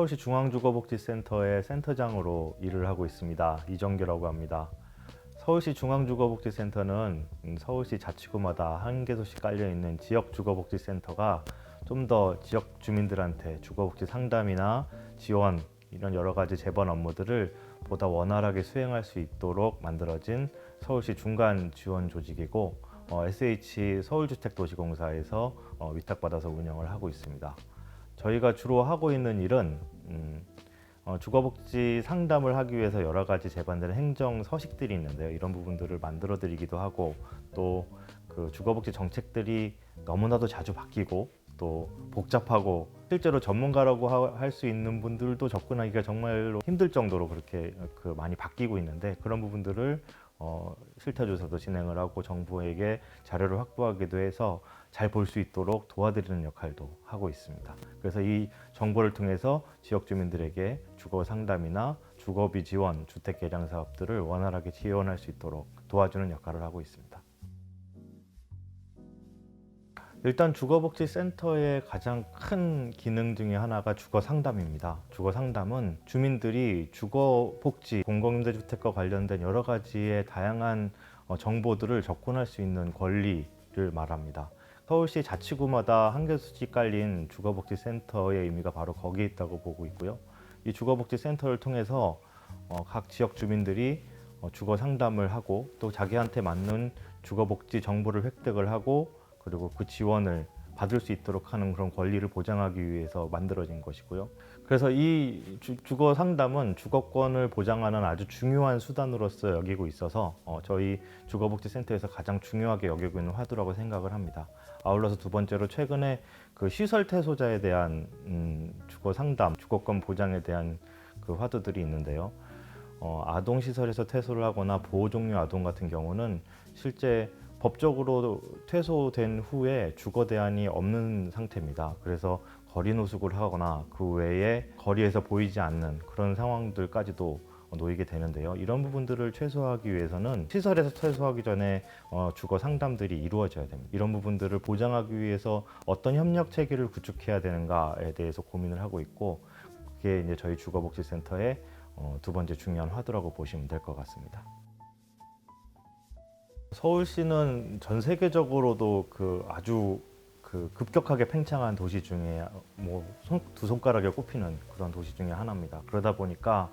서울시 중앙주거복지센터의 센터장으로 일을 하고 있습니다. 이정규라고 합니다. 서울시 중앙주거복지센터는 음, 서울시 자치구마다 한 개소씩 깔려 있는 지역 주거복지센터가 좀 더 지역 주민들한테 주거복지 상담이나 지원 이런 여러 가지 재번 업무들을 보다 원활하게 수행할 수 있도록 만들어진 서울시 중간 지원 조직이고 어, SH 서울주택도시공사에서 어, 위탁받아서 운영을 하고 있습니다. 저희가 주로 하고 있는 일은 음, 어, 주거복지 상담을 하기 위해서 여러 가지 제반되는 행정 서식들이 있는데요. 이런 부분들을 만들어 드리기도 하고 또 그 주거복지 정책들이 너무나도 자주 바뀌고 또 복잡하고 실제로 전문가라고 할 수 있는 분들도 접근하기가 정말로 힘들 정도로 그렇게 그 많이 바뀌고 있는데 그런 부분들을 어, 실태 조사도 진행을 하고 정부에게 자료를 확보하기도 해서 잘 볼 수 있도록 도와드리는 역할도 하고 있습니다. 그래서 이 정보를 통해서 지역 주민들에게 주거 상담이나 주거비 지원, 주택 개량 사업들을 원활하게 지원할 수 있도록 도와주는 역할을 하고 있습니다. 일단 주거복지센터의 가장 큰 기능 중에 하나가 주거 상담입니다. 주거 상담은 주민들이 주거복지, 공공임대주택과 관련된 여러 가지의 다양한 어, 정보들을 접근할 수 있는 권리를 말합니다. 서울시 자치구마다 한 개수씩 깔린 주거복지센터의 의미가 바로 거기에 있다고 보고 있고요. 이 주거복지센터를 통해서 어, 각 지역 주민들이 어, 주거 상담을 하고 또 자기한테 맞는 주거복지 정보를 획득을 하고 그리고 그 지원을 받을 수 있도록 하는 그런 권리를 보장하기 위해서 만들어진 것이고요. 그래서 이 주, 주거 상담은 주거권을 보장하는 아주 중요한 수단으로서 여기고 있어서 어, 저희 주거복지센터에서 가장 중요하게 여기고 있는 화두라고 생각을 합니다. 아울러서 두 번째로 최근에 그 시설 퇴소자에 대한 음, 주거 상담, 주거권 보장에 대한 그 화두들이 있는데요. 어, 아동 시설에서 퇴소를 하거나 보호 종류 아동 같은 경우는 실제 법적으로 퇴소된 후에 주거 대안이 없는 상태입니다. 그래서 거리 노숙을 하거나 그 외에 거리에서 보이지 않는 그런 상황들까지도 놓이게 되는데요. 이런 부분들을 최소화하기 위해서는 시설에서 퇴소하기 전에 어, 주거 상담들이 이루어져야 됩니다. 이런 부분들을 보장하기 위해서 어떤 협력 체계를 구축해야 되는가에 대해서 고민을 하고 있고 그게 이제 저희 주거복지센터의 어, 두 번째 중요한 화두라고 보시면 될 것 같습니다. 서울시는 전 세계적으로도 그 아주 그 급격하게 팽창한 도시 중에 뭐 두 손가락에 꼽히는 그런 도시 중에 하나입니다. 그러다 보니까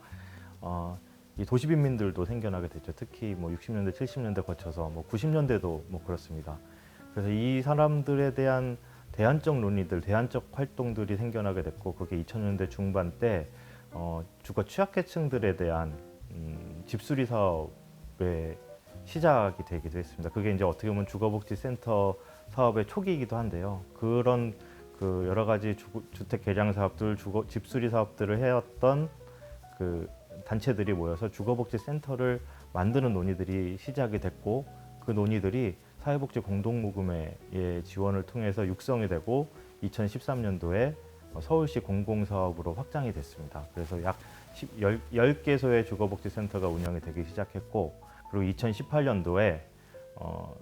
어, 이 도시 빈민들도 생겨나게 됐죠. 특히 뭐 60년대, 70년대 거쳐서 뭐 90년대도 뭐 그렇습니다. 그래서 이 사람들에 대한 대안적 논의들, 대안적 활동들이 생겨나게 됐고 그게 2000년대 중반 때 어, 주거 취약계층들에 대한 음, 집수리 사업에 시작이 되기도 했습니다. 그게 이제 어떻게 보면 주거복지센터 사업의 초기이기도 한데요. 그런 그 여러 가지 주, 주택 개량 사업들, 주거 집수리 사업들을 해왔던 그 단체들이 모여서 주거복지센터를 만드는 논의들이 시작이 됐고 그 논의들이 사회복지 공동모금회의 지원을 통해서 육성이 되고 2013년도에 서울시 공공사업으로 확장이 됐습니다. 그래서 약 10, 10개소의 주거복지센터가 운영이 되기 시작했고 그리고 2018년도에 어,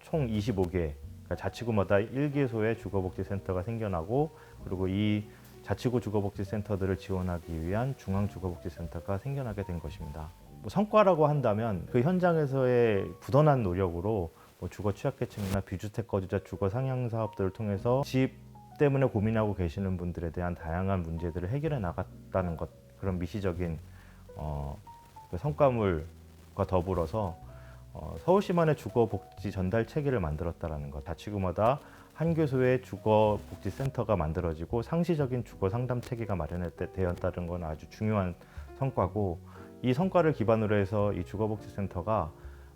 총 25개 그러니까 자치구마다 1개소의 주거복지센터가 생겨나고 그리고 이 자치구 주거복지센터들을 지원하기 위한 중앙주거복지센터가 생겨나게 된 것입니다. 뭐 성과라고 한다면 그 현장에서의 부단한 노력으로 뭐 주거 취약계층이나 비주택 거주자 주거 상향 사업들을 통해서 집 때문에 고민하고 계시는 분들에 대한 다양한 문제들을 해결해 나갔다는 것 그런 미시적인 어, 그 성과물 과 더불어서 어, 서울시만의 주거복지 전달 체계를 만들었다라는 것. 자치구마다 한 교소의 주거복지센터가 만들어지고 상시적인 주거 상담 체계가 마련되었다는 건 아주 중요한 성과고 이 성과를 기반으로 해서 이 주거복지센터가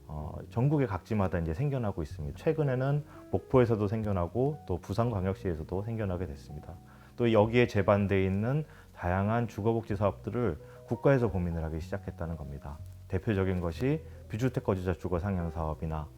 어, 전국의 각지마다 이제 생겨나고 있습니다. 최근에는 목포에서도 생겨나고 또 부산광역시에서도 생겨나게 됐습니다. 또 여기에 제반돼 있는 다양한 주거복지 사업들을 국가에서 고민을 하기 시작했다는 겁니다. 대표적인 것이 비주택 거주자 주거 상향 사업이나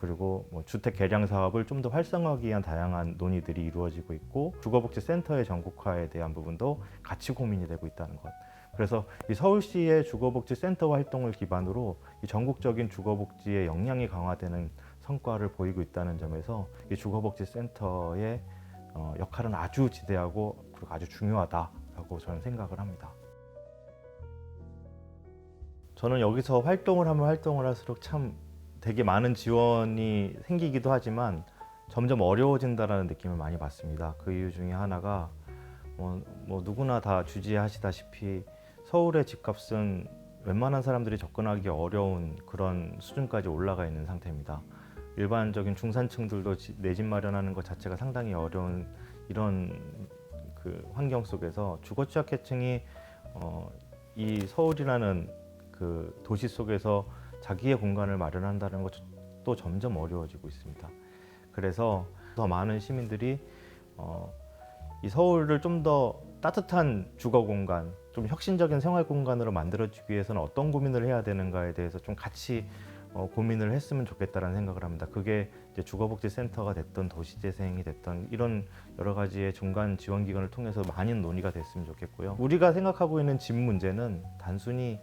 그리고 뭐 주택 개량 사업을 좀 더 활성화하기 위한 다양한 논의들이 이루어지고 있고 주거복지센터의 전국화에 대한 부분도 같이 고민이 되고 있다는 것. 그래서 이 서울시의 주거복지센터 활동을 기반으로 이 전국적인 주거복지의 역량이 강화되는 성과를 보이고 있다는 점에서 이 주거복지센터의 어, 역할은 아주 지대하고 그리고 아주 중요하다라고 저는 생각을 합니다. 저는 여기서 활동을 하면 활동을 할수록 참 되게 많은 지원이 생기기도 하지만 점점 어려워진다라는 느낌을 많이 받습니다. 그 이유 중에 하나가 뭐, 뭐 누구나 다 주지하시다시피 서울의 집값은 웬만한 사람들이 접근하기 어려운 그런 수준까지 올라가 있는 상태입니다. 일반적인 중산층들도 내 집 마련하는 것 자체가 상당히 어려운 이런 그 환경 속에서 주거 취약계층이 어, 이 서울이라는 그 도시 속에서 자기의 공간을 마련한다는 것도 점점 어려워지고 있습니다. 그래서 더 많은 시민들이 어, 이 서울을 좀 더 따뜻한 주거 공간, 좀 혁신적인 생활 공간으로 만들어주기 위해서는 어떤 고민을 해야 되는가에 대해서 좀 같이 어, 고민을 했으면 좋겠다라는 생각을 합니다. 그게 이제 주거복지센터가 됐던 도시재생이 됐던 이런 여러 가지의 중간 지원 기관을 통해서 많은 논의가 됐으면 좋겠고요. 우리가 생각하고 있는 집 문제는 단순히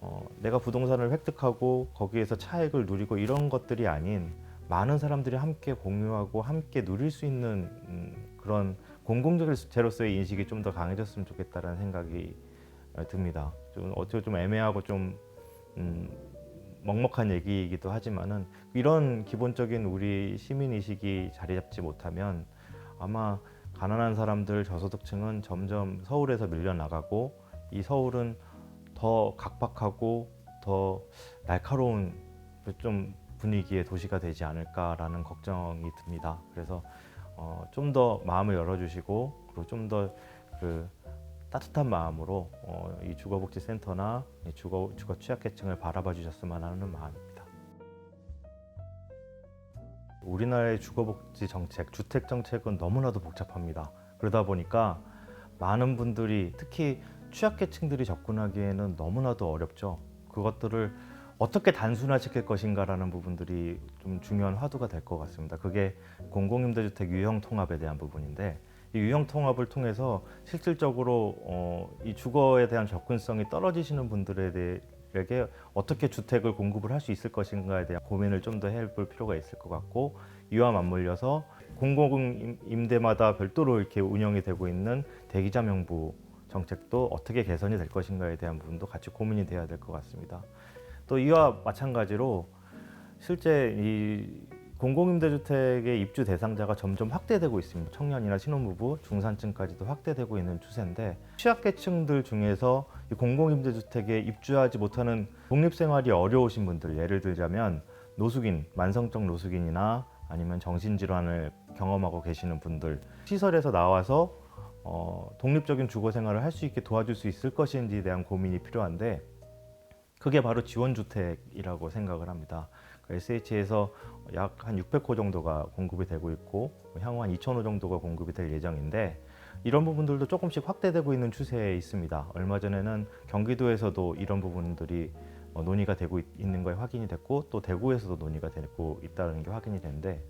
어, 내가 부동산을 획득하고 거기에서 차익을 누리고 이런 것들이 아닌 많은 사람들이 함께 공유하고 함께 누릴 수 있는 음, 그런 공공재로서의 인식이 좀 더 강해졌으면 좋겠다라는 생각이 어, 듭니다. 좀 어떻게 좀 애매하고 좀 음, 먹먹한 얘기이기도 하지만은 이런 기본적인 우리 시민 의식이 자리 잡지 못하면 아마 가난한 사람들 저소득층은 점점 서울에서 밀려 나가고 이 서울은 더 각박하고 더 날카로운 좀 분위기의 도시가 되지 않을까라는 걱정이 듭니다. 그래서 어, 좀 더 마음을 열어주시고 그리고 좀 더 그 따뜻한 마음으로 어, 이 주거복지센터나 이 주거 주거 취약계층을 바라봐 주셨으면 하는 마음입니다. 우리나라의 주거복지 정책, 주택 정책은 너무나도 복잡합니다. 그러다 보니까 많은 분들이 특히 취약계층들이 접근하기에는 너무나도 어렵죠. 그것들을 어떻게 단순화시킬 것인가라는 부분들이 좀 중요한 화두가 될 것 같습니다. 그게 공공임대주택 유형 통합에 대한 부분인데 이 유형 통합을 통해서 실질적으로 어, 이 주거에 대한 접근성이 떨어지시는 분들에게 어떻게 주택을 공급을 할 수 있을 것인가에 대한 고민을 좀 더 해볼 필요가 있을 것 같고 이와 맞물려서 공공 임대마다 별도로 이렇게 운영이 되고 있는 대기자 명부 정책도 어떻게 개선이 될 것인가에 대한 부분도 같이 고민이 돼야 될 것 같습니다. 또 이와 마찬가지로 실제 이 공공임대주택의 입주 대상자가 점점 확대되고 있습니다. 청년이나 신혼부부, 중산층까지도 확대되고 있는 추세인데 취약계층들 중에서 이 공공임대주택에 입주하지 못하는 독립생활이 어려우신 분들, 예를 들자면 노숙인, 만성적 노숙인이나 아니면 정신질환을 경험하고 계시는 분들 시설에서 나와서 어, 독립적인 주거 생활을 할 수 있게 도와줄 수 있을 것인지에 대한 고민이 필요한데 그게 바로 지원주택이라고 생각을 합니다. SH에서 약 한 600호 정도가 공급이 되고 있고 향후 한 2,000호 정도가 공급이 될 예정인데 이런 부분들도 조금씩 확대되고 있는 추세에 있습니다. 얼마 전에는 경기도에서도 이런 부분들이 어, 논의가 되고 있- 있는 거 확인이 됐고 또 대구에서도 논의가 되고 있다는 게 확인이 어,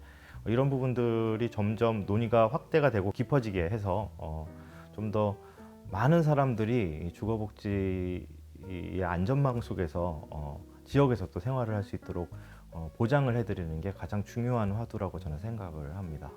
이런 부분들이 점점 논의가 확대가 되고 깊어지게 해서 어, 좀 더 많은 사람들이 이 주거복지의 안전망 속에서 어, 지역에서 또 생활을 할 수 있도록 어, 보장을 해드리는 게 가장 중요한 화두라고 저는 생각을 합니다.